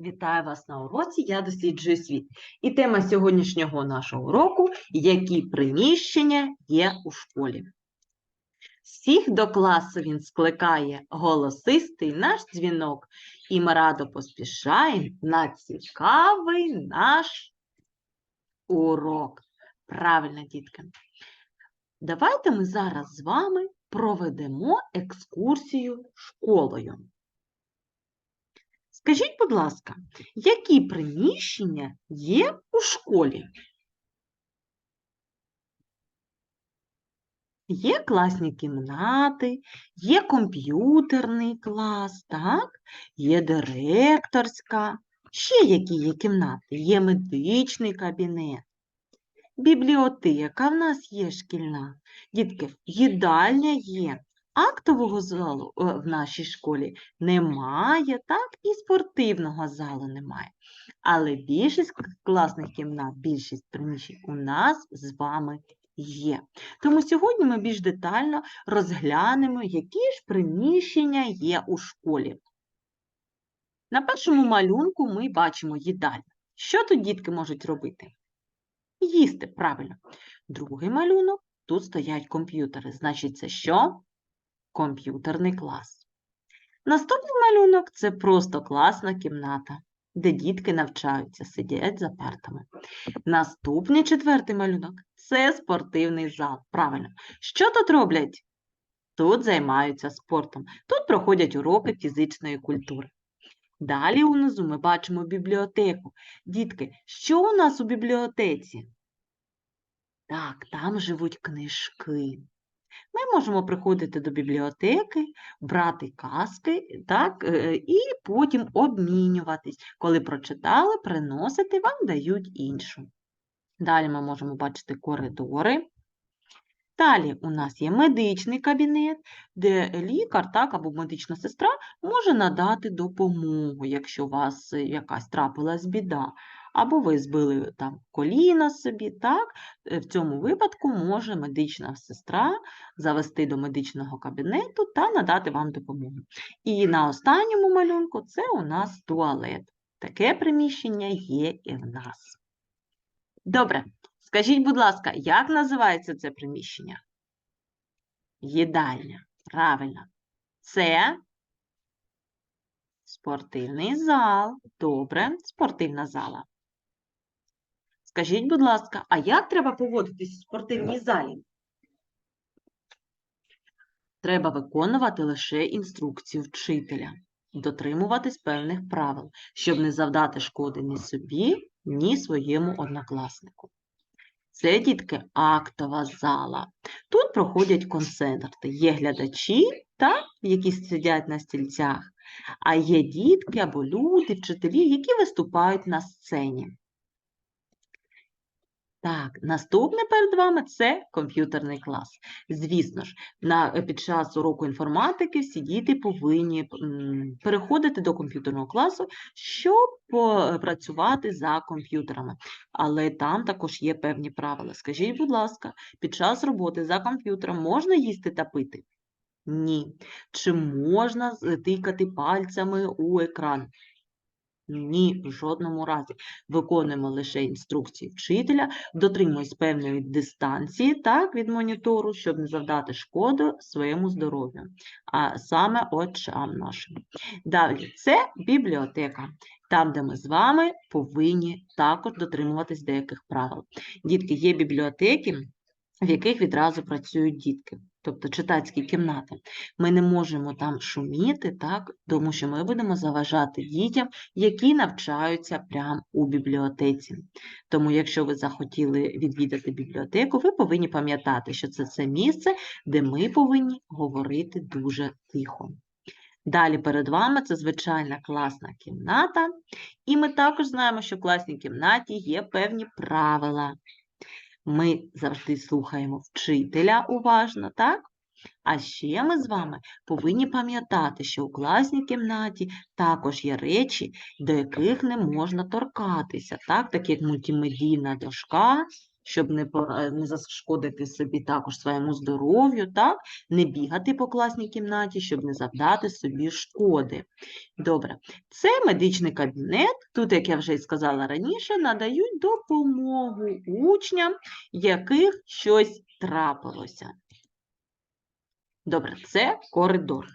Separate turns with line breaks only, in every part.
Вітаю вас на уроці Я досліджую світ. І тема сьогоднішнього нашого уроку які приміщення є у школі. Всіх до класу він скликає голосистий наш дзвінок, і ми радо поспішаємо на цікавий наш урок. Правильно, дітки. Давайте ми зараз з вами проведемо екскурсію школою. Скажіть, будь ласка, які приміщення є у школі? Є класні кімнати, є комп'ютерний клас, так? Є директорська. Ще які є кімнати? Є медичний кабінет, бібліотека в нас є шкільна. Дітки, їдальня є. Актового залу е, в нашій школі немає, так, і спортивного залу немає. Але більшість класних кімнат, більшість приміщень у нас з вами є. Тому сьогодні ми більш детально розглянемо, які ж приміщення є у школі. На першому малюнку ми бачимо їдальню. Що тут дітки можуть робити? Їсти, правильно. Другий малюнок, тут стоять комп'ютери. Значить, це що? Комп'ютерний клас. Наступний малюнок це просто класна кімната, де дітки навчаються, сидять за партами. Наступний четвертий малюнок це спортивний зал. Правильно. Що тут роблять? Тут займаються спортом. Тут проходять уроки фізичної культури. Далі унизу ми бачимо бібліотеку. Дітки, що у нас у бібліотеці? Так, там живуть книжки. Ми можемо приходити до бібліотеки, брати казки, так, е, і потім обмінюватись. Коли прочитали, приносити, вам дають іншу. Далі ми можемо бачити коридори. Далі у нас є медичний кабінет, де лікар так, або медична сестра може надати допомогу, якщо у вас е, якась трапилась біда, або ви збили там коліна собі, так, е, в цьому випадку може медична сестра завести до медичного кабінету та надати вам допомогу. І на останньому малюнку це у нас туалет. Таке приміщення є і в нас. Добре, скажіть, будь ласка, як називається це приміщення? Їдальня. Правильно. Це спортивний зал. Добре, спортивна зала. Скажіть, будь ласка, а як треба поводитись у спортивній залі? Треба виконувати лише інструкцію вчителя, дотримуватись певних правил, щоб не завдати шкоди ні собі, ні своєму однокласнику. Це, дітки, актова зала. Тут проходять концерти. Є глядачі, та, які сидять на стільцях, а є дітки або люди, вчителі, які виступають на сцені. Так, наступне перед вами це комп'ютерний клас. Звісно ж, на, е, під час уроку інформатики всі діти повинні переходити до комп'ютерного класу, щоб працювати за комп'ютерами. Але там також є певні правила. Скажіть, будь ласка, під час роботи за комп'ютером можна їсти та пити? Ні. Чи можна з- тикати пальцями у екран? Ні, в жодному разі. Виконуємо лише інструкції вчителя, дотримуємось певної дистанції так, від монітору, щоб не завдати шкоду своєму здоров'ю, а саме очам нашим. Далі, це бібліотека, там, де ми з вами повинні також дотримуватись деяких правил. Дітки, є бібліотеки, в яких відразу працюють дітки, тобто читацькі кімнати. Ми не можемо там шуміти, так, тому що ми будемо заважати дітям, які навчаються прямо у бібліотеці. Тому, якщо ви захотіли відвідати бібліотеку, ви повинні пам'ятати, що це це місце, де ми повинні говорити дуже тихо. Далі перед вами це звичайна класна кімната, і ми також знаємо, що в класній кімнаті є певні правила. Ми завжди слухаємо вчителя уважно, так? А ще ми з вами повинні пам'ятати, що у класній кімнаті також є речі, до яких не можна торкатися, так? так як мультимедійна дошка щоб не, не зашкодити собі також своєму здоров'ю, так? Не бігати по класній кімнаті, щоб не завдати собі шкоди. Добре, це медичний кабінет. Тут, як я вже і сказала раніше, надають допомогу учням, яких щось трапилося. Добре, це коридор.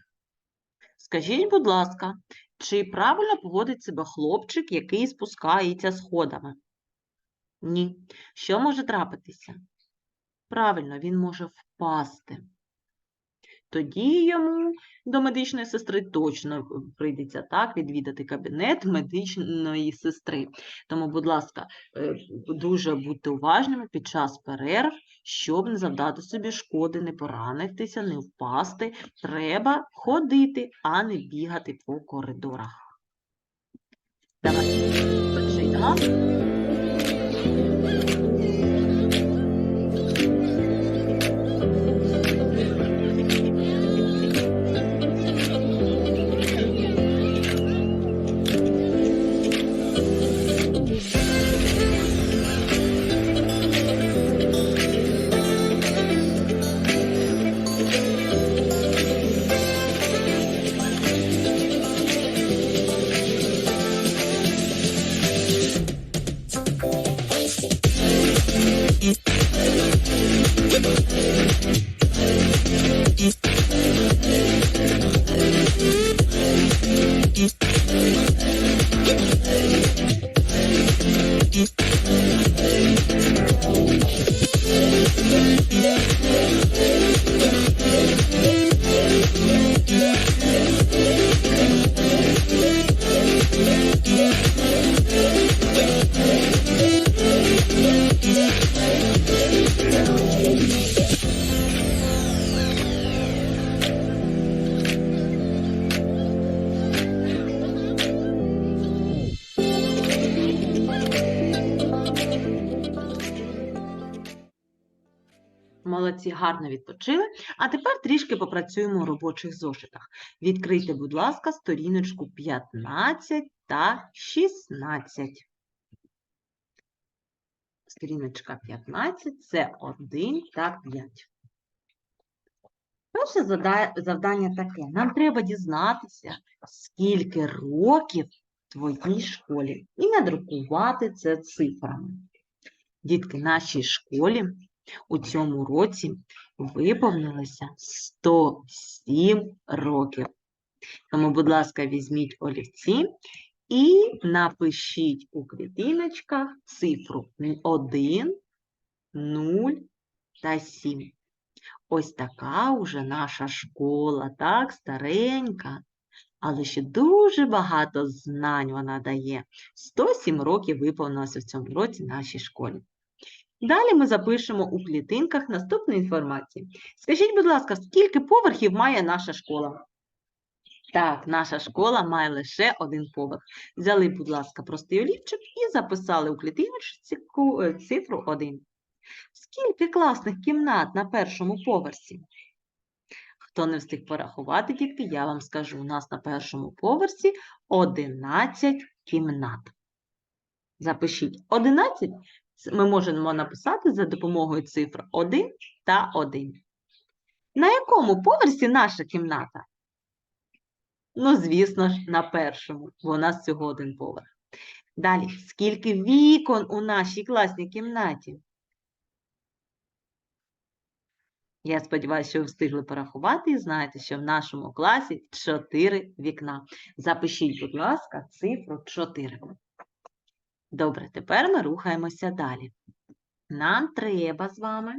Скажіть, будь ласка, чи правильно поводить себе хлопчик, який спускається сходами? Ні. Що може трапитися? Правильно, він може впасти. Тоді йому до медичної сестри точно прийдеться так відвідати кабінет медичної сестри. Тому, будь ласка, е, дуже будьте уважними під час перерв, щоб не завдати собі шкоди, не поранитися, не впасти. Треба ходити, а не бігати по коридорах. Давай, почнемо. Гарно відпочили. А тепер трішки попрацюємо у робочих зошитах. Відкрийте, будь ласка, сторіночку 15 та 16. Сторіночка 15 це 1 та 5. Перше завдання таке. Нам треба дізнатися, скільки років твоїй школі, і надрукувати це цифрами. Дітки, нашій школі у цьому році виповнилося 107 років. Тому, будь ласка, візьміть олівці і напишіть у клітиночках цифру 1, 0 та 7. Ось така уже наша школа, так, старенька, але ще дуже багато знань вона дає. 107 років виповнилося в цьому році нашій школі. Далі ми запишемо у клітинках наступну інформацію. Скажіть, будь ласка, скільки поверхів має наша школа? Так, наша школа має лише один поверх. Взяли, будь ласка, простий олівчик і записали у клітиночці е, цифру 1. Скільки класних кімнат на першому поверсі? Хто не встиг порахувати, дітки, я вам скажу, у нас на першому поверсі 11 кімнат. Запишіть 11 Це ми можемо написати за допомогою цифр 1 та 1. На якому поверсі наша кімната? Ну, звісно ж, на першому, бо у нас всього один поверх. Далі, скільки вікон у нашій класній кімнаті? Я сподіваюся, що ви встигли порахувати і знаєте, що в нашому класі 4 вікна. Запишіть, будь ласка, цифру 4. Добре, тепер ми рухаємося далі. Нам треба з вами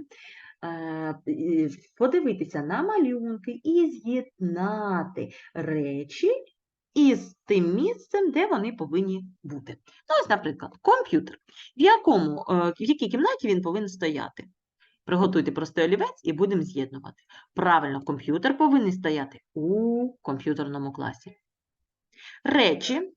е, подивитися на малюнки і з'єднати речі із тим місцем, де вони повинні бути. Ну, ось, наприклад, комп'ютер. В, якому, е, в якій кімнаті він повинен стояти? Приготуйте простий олівець і будемо з'єднувати. Правильно, комп'ютер повинен стояти у комп'ютерному класі. Речі,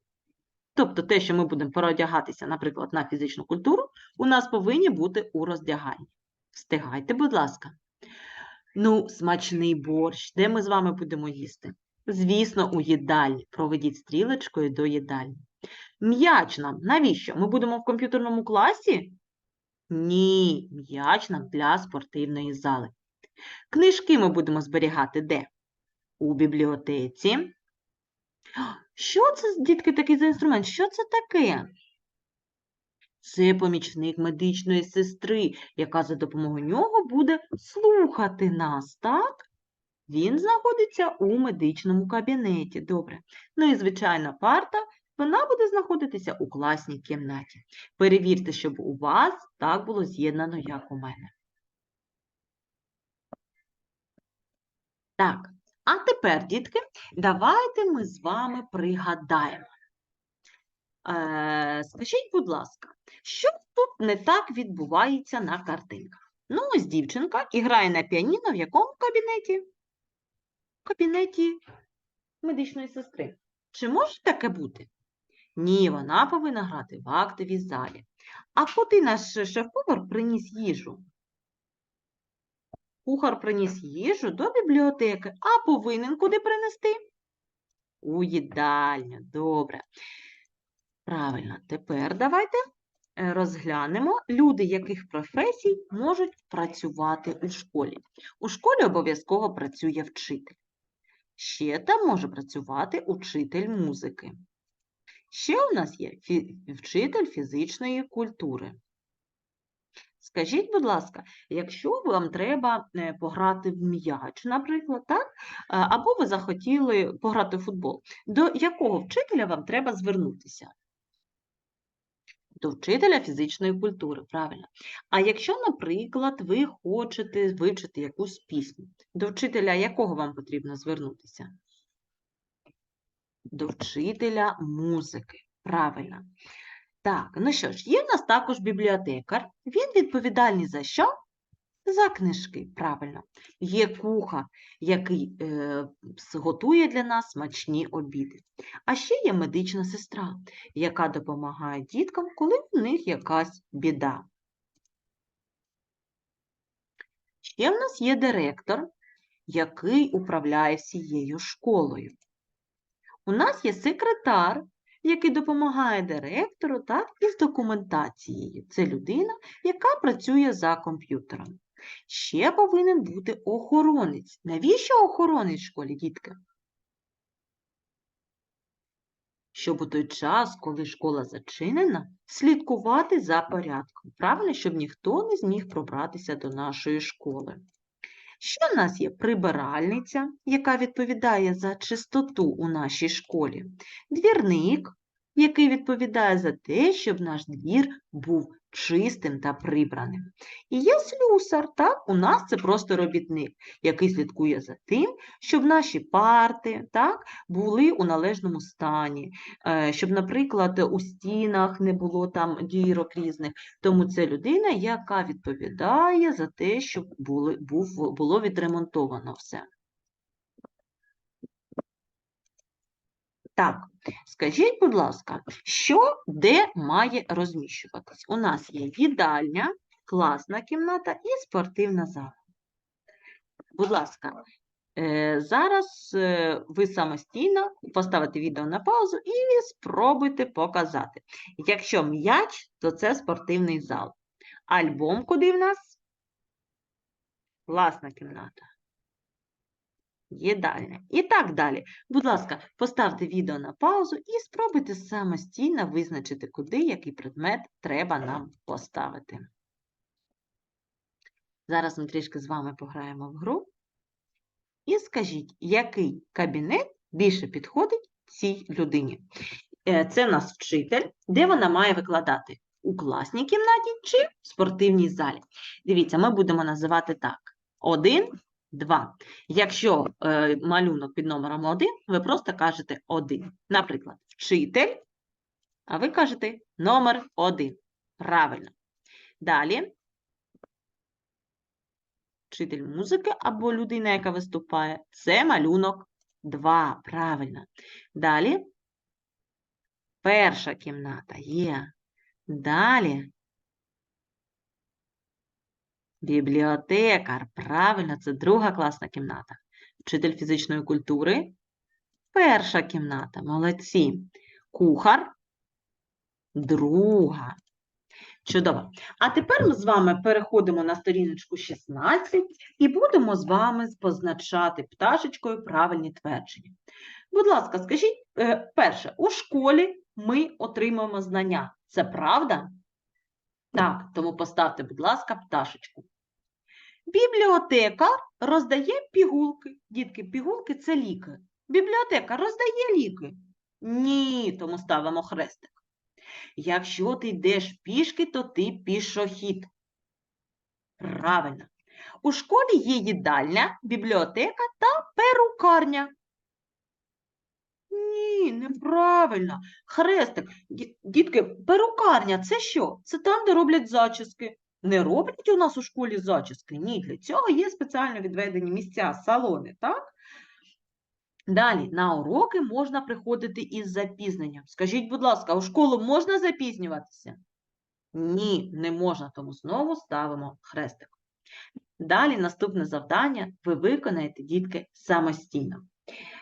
тобто те, що ми будемо переодягатися, наприклад, на фізичну культуру, у нас повинні бути у роздяганні. Встигайте, будь ласка. Ну, смачний борщ. Де ми з вами будемо їсти? Звісно, у їдальні. Проведіть стрілочкою до їдальні. М'яч нам. Навіщо? Ми будемо в комп'ютерному класі? Ні, м'яч нам для спортивної зали. Книжки ми будемо зберігати де? У бібліотеці. Що це, дітки, такий за інструмент? Що це таке? Це помічник медичної сестри, яка за допомогою нього буде слухати нас, так? Він знаходиться у медичному кабінеті. Добре. Ну і звичайна парта, вона буде знаходитися у класній кімнаті. Перевірте, щоб у вас так було з'єднано, як у мене. Так, а тепер, дітки, давайте ми з вами пригадаємо. Е, скажіть, будь ласка, що тут не так відбувається на картинках? Ну, ось дівчинка і грає на піаніно в якому кабінеті? В кабінеті медичної сестри. Чи може таке бути? Ні, вона повинна грати в актовій залі. А куди наш шеф-повар приніс їжу? Кухар приніс їжу до бібліотеки, а повинен куди принести? У їдальню. Добре. Правильно. Тепер давайте е, розглянемо люди, яких професій можуть працювати у школі. У школі обов'язково працює вчитель. Ще там може працювати учитель музики. Ще у нас є вчитель фізичної культури. Скажіть, будь ласка, якщо вам треба е, пограти в м'яч, наприклад, так? е, або ви захотіли пограти в футбол, до якого вчителя вам треба звернутися? До вчителя фізичної культури, правильно. А якщо, наприклад, ви хочете вивчити якусь пісню, до вчителя якого вам потрібно звернутися? До вчителя музики, правильно. Так, ну що ж, є в нас також бібліотекар. Він відповідальний за що? За книжки, правильно. Є кухар, який е, готує для нас смачні обіди. А ще є медична сестра, яка допомагає діткам, коли в них якась біда. Ще в нас є директор, який управляє всією школою. У нас є секретар, який допомагає директору так, із документацією. Це людина, яка працює за комп'ютером. Ще повинен бути охоронець. Навіщо охоронець в школі, дітки? Щоб у той час, коли школа зачинена, слідкувати за порядком. Правильно, щоб ніхто не зміг пробратися до нашої школи. Ще в нас є? Прибиральниця, яка відповідає за чистоту у нашій школі, двірник, який відповідає за те, щоб наш двір був чистим та прибраним. І є слюсар, так, у нас це просто робітник, який слідкує за тим, щоб наші парти так, були у належному стані, е, щоб, наприклад, у стінах не було там дірок різних. Тому це людина, яка відповідає за те, щоб було відремонтовано все. Так, скажіть, будь ласка, що де має розміщуватись? У нас є їдальня, класна кімната і спортивна зала. Будь ласка, е, зараз е, ви самостійно поставите відео на паузу і спробуйте показати. Якщо м'яч, то це спортивний зал. Альбом куди в нас? Класна кімната. Їдальня. І так далі. Будь ласка, поставте відео на паузу і спробуйте самостійно визначити, куди який предмет треба нам поставити. Зараз ми трішки з вами пограємо в гру. І скажіть, який кабінет більше підходить цій людині? Е, Це в нас вчитель, де вона має викладати? У класній кімнаті чи в спортивній залі? Дивіться, ми будемо називати так: один, два. Якщо е, малюнок під номером один, ви просто кажете один. Наприклад, вчитель, а ви кажете номер один. Правильно. Далі. Вчитель музики або людина, яка виступає, це малюнок 2. Правильно. Далі. Перша кімната є. Далі. Бібліотекар. Правильно, це друга класна кімната. Вчитель фізичної культури. Перша кімната. Молодці. Кухар. Друга. Чудово. А тепер ми з вами переходимо на сторіночку 16 і будемо з вами позначати пташечкою правильні твердження. Будь ласка, скажіть е, перше, у школі ми отримуємо знання. Це правда? Так, тому поставте, будь ласка, пташечку. Бібліотека роздає пігулки. Дітки, пігулки це ліки. Бібліотека роздає ліки. Ні, тому ставимо хрестик. Якщо ти йдеш пішки, то ти пішохід. Правильно. У школі є їдальня, бібліотека та перукарня. Ні, неправильно. Хрестик. Дітки, перукарня це що? Це там, де роблять зачіски. Не роблять у нас у школі зачіски? Ні, для цього є спеціально відведені місця, салони, так? Далі, на уроки можна приходити із запізненням. Скажіть, будь ласка, у школу можна запізнюватися? Ні, не можна, тому знову ставимо хрестик. Далі наступне завдання ви виконаєте, дітки, самостійно.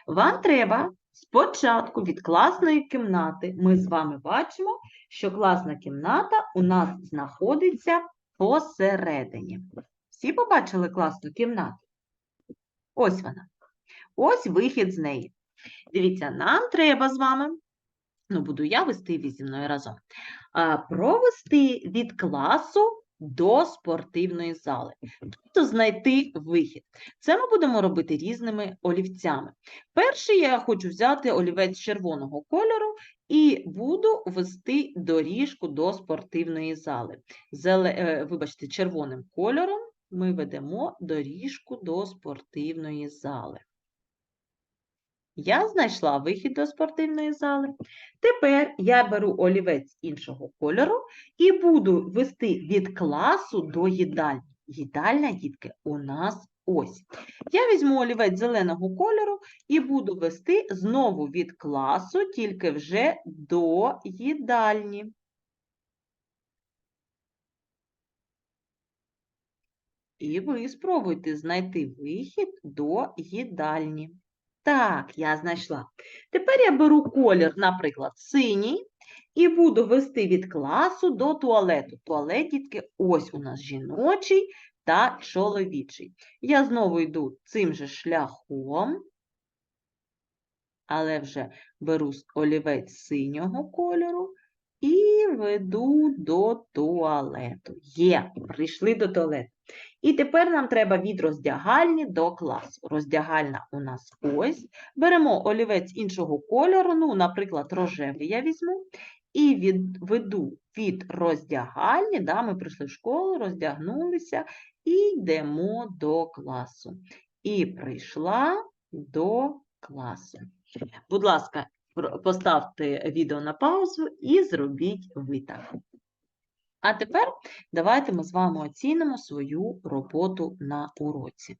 Вам треба спочатку від класної кімнати. Ми з вами бачимо, що класна кімната у нас знаходиться посередині. Всі побачили класну кімнату? Ось вона. Ось вихід з неї. Дивіться, нам треба з вами, ну буду я вести ви зі мною разом, провести від класу до спортивної зали, тобто знайти вихід. Це ми будемо робити різними олівцями. Перший я хочу взяти олівець червоного кольору і буду вести доріжку до спортивної зали. Зеле... е, Вибачте, червоним кольором ми ведемо доріжку до спортивної зали. Я знайшла вихід до спортивної зали. Тепер я беру олівець іншого кольору і буду вести від класу до їдальні. Їдальня, дітки, у нас ось. Я візьму олівець зеленого кольору і буду вести знову від класу, тільки вже до їдальні. І ви спробуйте знайти вихід до їдальні. Так, я знайшла. Тепер я беру колір, наприклад, синій, і буду вести від класу до туалету. Туалет, дітки, ось у нас жіночий та чоловічий. Я знову йду цим же шляхом, але вже беру олівець синього кольору і веду до туалету. Є, прийшли до туалету. І тепер нам треба від роздягальні до класу. Роздягальна у нас ось. Беремо олівець іншого кольору, ну, наприклад, рожевий я візьму, і від, веду від роздягальні, да, ми прийшли в школу, роздягнулися і йдемо до класу. І прийшла до класу. Будь ласка, поставте відео на паузу і зробіть ви так. А тепер давайте ми з вами оцінимо свою роботу на уроці.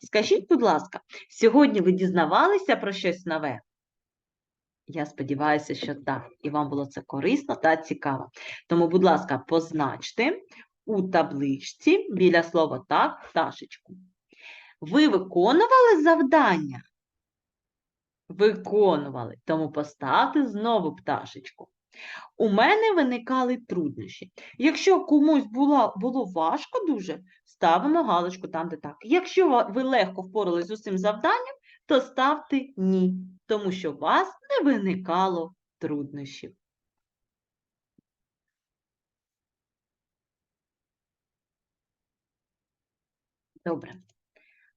Скажіть, будь ласка, сьогодні ви дізнавалися про щось нове? Я сподіваюся, що так, і вам було це корисно та цікаво. Тому, будь ласка, позначте у табличці біля слова так пташечку. Ви виконували завдання? Виконували, тому поставте знову пташечку. У мене виникали труднощі. Якщо комусь було, було важко дуже, ставимо галочку там, де так. Якщо ви легко впоралися з усім завданням, то ставте ні, тому що у вас не виникало труднощів. Добре.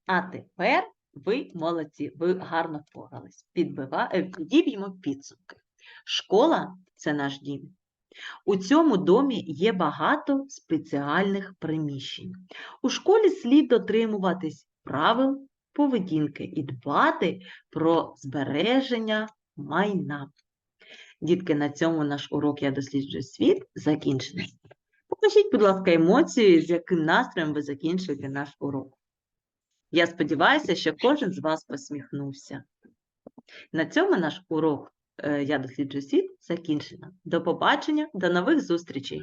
А тепер ви молодці, ви гарно впорались. Е, Підіб'ємо підсумки. Школа це наш дім. У цьому домі є багато спеціальних приміщень. У школі слід дотримуватись правил поведінки і дбати про збереження майна. Дітки, на цьому наш урок Я досліджую світ закінчений. Покажіть, будь ласка, емоції, з яким настроєм ви закінчуєте наш урок. Я сподіваюся, що кожен з вас посміхнувся. На цьому наш урок Я досліджую світ закінчено. До побачення, до нових зустрічей!